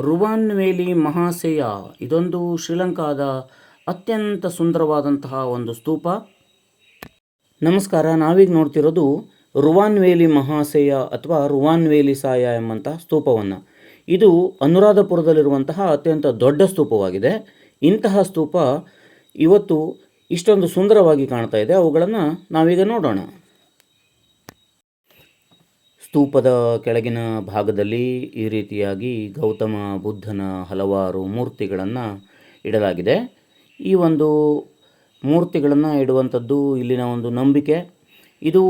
ರುವಾನ್ವೇಲಿ ಮಹಾಸೇಯ. ಇದೊಂದು ಶ್ರೀಲಂಕಾದ ಅತ್ಯಂತ ಸುಂದರವಾದಂತಹ ಒಂದು ಸ್ತೂಪ. ನಮಸ್ಕಾರ, ನಾವೀಗ ನೋಡ್ತಿರೋದು ರುವಾನ್ವೇಲಿ ಮಹಾಸೇಯ ಅಥವಾ ರುವಾನ್ವೇಲಿ ಸಾಯ ಎಂಬಂತಹ ಸ್ತೂಪವನ್ನು. ಇದು ಅನುರಾಧಪುರದಲ್ಲಿರುವಂತಹ ಅತ್ಯಂತ ದೊಡ್ಡ ಸ್ತೂಪವಾಗಿದೆ. ಇಂತಹ ಸ್ತೂಪ ಇವತ್ತು ಇಷ್ಟೊಂದು ಸುಂದರವಾಗಿ ಕಾಣ್ತಾ ಇದೆ. ಅವುಗಳನ್ನು ನಾವೀಗ ನೋಡೋಣ. ಸ್ತೂಪದ ಕೆಳಗಿನ ಭಾಗದಲ್ಲಿ ಈ ರೀತಿಯಾಗಿ ಗೌತಮ ಬುದ್ಧನ ಹಲವಾರು ಮೂರ್ತಿಗಳನ್ನು ಇಡಲಾಗಿದೆ. ಈ ಒಂದು ಮೂರ್ತಿಗಳನ್ನು ಇಡುವಂಥದ್ದು ಇಲ್ಲಿನ ಒಂದು ನಂಬಿಕೆ. ಇದು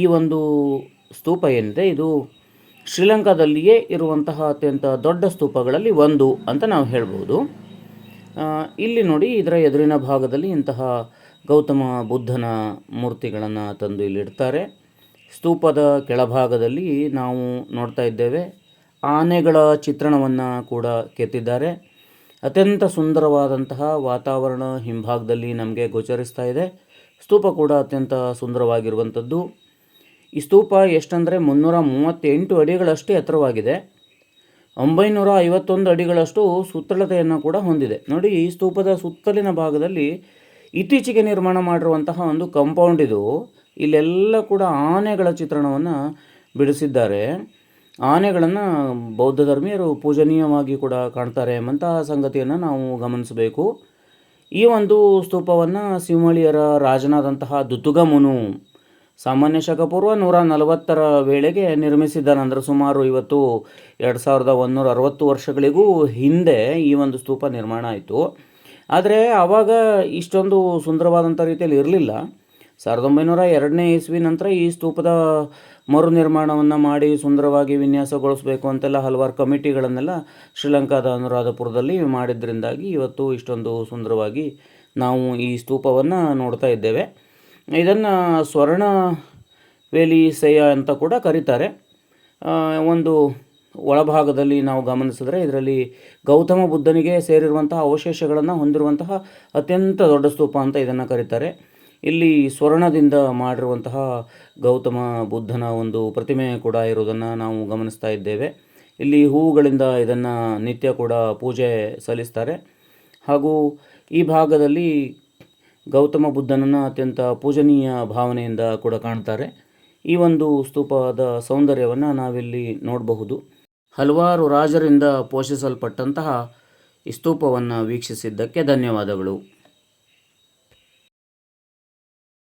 ಈ ಒಂದು ಸ್ತೂಪ ಏನಿದೆ, ಇದು ಶ್ರೀಲಂಕಾದಲ್ಲಿಯೇ ಇರುವಂತಹ ಅತ್ಯಂತ ದೊಡ್ಡ ಸ್ತೂಪಗಳಲ್ಲಿ ಒಂದು ಅಂತ ನಾವು ಹೇಳ್ಬೋದು. ಇಲ್ಲಿ ನೋಡಿ ಇದರ ಎದುರಿನ ಭಾಗದಲ್ಲಿ ಇಂತಹ ಗೌತಮ ಬುದ್ಧನ ಮೂರ್ತಿಗಳನ್ನು ತಂದು ಇಲ್ಲಿ ಇಡ್ತಾರೆ. ಸ್ತೂಪದ ಕೆಳಭಾಗದಲ್ಲಿ ನಾವು ನೋಡ್ತಾ ಇದ್ದೇವೆ. ಆನೆಗಳ ಚಿತ್ರಣವನ್ನು ಕೂಡ ಕೆತ್ತಿದ್ದಾರೆ. ಅತ್ಯಂತ ಸುಂದರವಾದಂತಹ ವಾತಾವರಣ ಹಿಂಭಾಗದಲ್ಲಿ ನಮಗೆ ಗೋಚರಿಸ್ತಾ ಇದೆ. ಸ್ತೂಪ ಕೂಡ ಅತ್ಯಂತ ಸುಂದರವಾಗಿರುವಂಥದ್ದು. ಈ ಸ್ತೂಪ ಎಷ್ಟಂದರೆ ಮುನ್ನೂರ ಮೂವತ್ತೆಂಟು ಅಡಿಗಳಷ್ಟು ಎತ್ತರವಾಗಿದೆ. ಒಂಬೈನೂರ ಐವತ್ತೊಂದು ಅಡಿಗಳಷ್ಟು ಸುತ್ತಳತೆಯನ್ನು ಕೂಡ ಹೊಂದಿದೆ. ನೋಡಿ, ಈ ಸ್ತೂಪದ ಸುತ್ತಲಿನ ಭಾಗದಲ್ಲಿ ಇತ್ತೀಚೆಗೆ ನಿರ್ಮಾಣ ಮಾಡಿರುವಂತಹ ಒಂದು ಕಾಂಪೌಂಡ್ ಇದು. ಇಲ್ಲೆಲ್ಲ ಕೂಡ ಆನೆಗಳ ಚಿತ್ರಣವನ್ನು ಬಿಡಿಸಿದ್ದಾರೆ. ಆನೆಗಳನ್ನು ಬೌದ್ಧ ಧರ್ಮೀಯರು ಪೂಜನೀಯವಾಗಿ ಕೂಡ ಕಾಣ್ತಾರೆ ಎಂಬಂತಹ ಸಂಗತಿಯನ್ನು ನಾವು ಗಮನಿಸಬೇಕು. ಈ ಒಂದು ಸ್ತೂಪವನ್ನು ಸಿಂಹಳಿಯರ ರಾಜನಾದಂತಹ ದುತುಗಮುನು ಸಾಮಾನ್ಯ ಶಕ ಪೂರ್ವ ನೂರ ನಲವತ್ತರ ವೇಳೆಗೆ ನಿರ್ಮಿಸಿದ್ದಾನೆ ಅಂದರೆ ಸುಮಾರು ಇವತ್ತು ಎರಡು ಸಾವಿರದ ಒಂದುನೂರ ಅರವತ್ತು ವರ್ಷಗಳಿಗೂ ಹಿಂದೆ ಈ ಒಂದು ಸ್ತೂಪ ನಿರ್ಮಾಣ ಆಯಿತು. ಆದರೆ ಆವಾಗ ಇಷ್ಟೊಂದು ಸುಂದರವಾದಂಥ ರೀತಿಯಲ್ಲಿ ಇರಲಿಲ್ಲ. ಸಾವಿರದ ಒಂಬೈನೂರ ಎರಡನೇ ಇಸ್ವಿ ನಂತರ ಈ ಸ್ತೂಪದ ಮರು ನಿರ್ಮಾಣವನ್ನು ಮಾಡಿ ಸುಂದರವಾಗಿ ವಿನ್ಯಾಸಗೊಳಿಸಬೇಕು ಅಂತೆಲ್ಲ ಹಲವಾರು ಕಮಿಟಿಗಳನ್ನೆಲ್ಲ ಶ್ರೀಲಂಕಾದ ಅನುರಾಧಪುರದಲ್ಲಿ ಮಾಡಿದ್ರಿಂದಾಗಿ ಇವತ್ತು ಇಷ್ಟೊಂದು ಸುಂದರವಾಗಿ ನಾವು ಈ ಸ್ತೂಪವನ್ನು ನೋಡ್ತಾ ಇದ್ದೇವೆ. ಇದನ್ನು ಸ್ವರ್ಣ ವೇಲಿ ಸೆಯ ಅಂತ ಕೂಡ ಕರೀತಾರೆ. ಒಂದು ಒಳಭಾಗದಲ್ಲಿ ನಾವು ಗಮನಿಸಿದ್ರೆ ಇದರಲ್ಲಿ ಗೌತಮ ಬುದ್ಧನಿಗೆ ಸೇರಿರುವಂತಹ ಅವಶೇಷಗಳನ್ನು ಹೊಂದಿರುವಂತಹ ಅತ್ಯಂತ ದೊಡ್ಡ ಸ್ತೂಪ ಅಂತ ಇದನ್ನು ಕರೀತಾರೆ. ಇಲ್ಲಿ ಸ್ವರ್ಣದಿಂದ ಮಾಡಿರುವಂತಹ ಗೌತಮ ಬುದ್ಧನ ಒಂದು ಪ್ರತಿಮೆ ಕೂಡ ಇರುವುದನ್ನು ನಾವು ಗಮನಿಸ್ತಾ ಇದ್ದೇವೆ. ಇಲ್ಲಿ ಹೂವುಗಳಿಂದ ಇದನ್ನು ನಿತ್ಯ ಕೂಡ ಪೂಜೆ ಸಲ್ಲಿಸ್ತಾರೆ. ಹಾಗೂ ಈ ಭಾಗದಲ್ಲಿ ಗೌತಮ ಬುದ್ಧನನ್ನು ಅತ್ಯಂತ ಪೂಜನೀಯ ಭಾವನೆಯಿಂದ ಕೂಡ ಕಾಣ್ತಾರೆ. ಈ ಒಂದು ಸ್ತೂಪದ ಸೌಂದರ್ಯವನ್ನು ನಾವಿಲ್ಲಿ ನೋಡಬಹುದು. ಹಲವಾರು ರಾಜರಿಂದ ಪೋಷಿಸಲ್ಪಟ್ಟಂತಹ ಈ ಸ್ತೂಪವನ್ನು ವೀಕ್ಷಿಸಿದ್ದಕ್ಕೆ ಧನ್ಯವಾದಗಳು.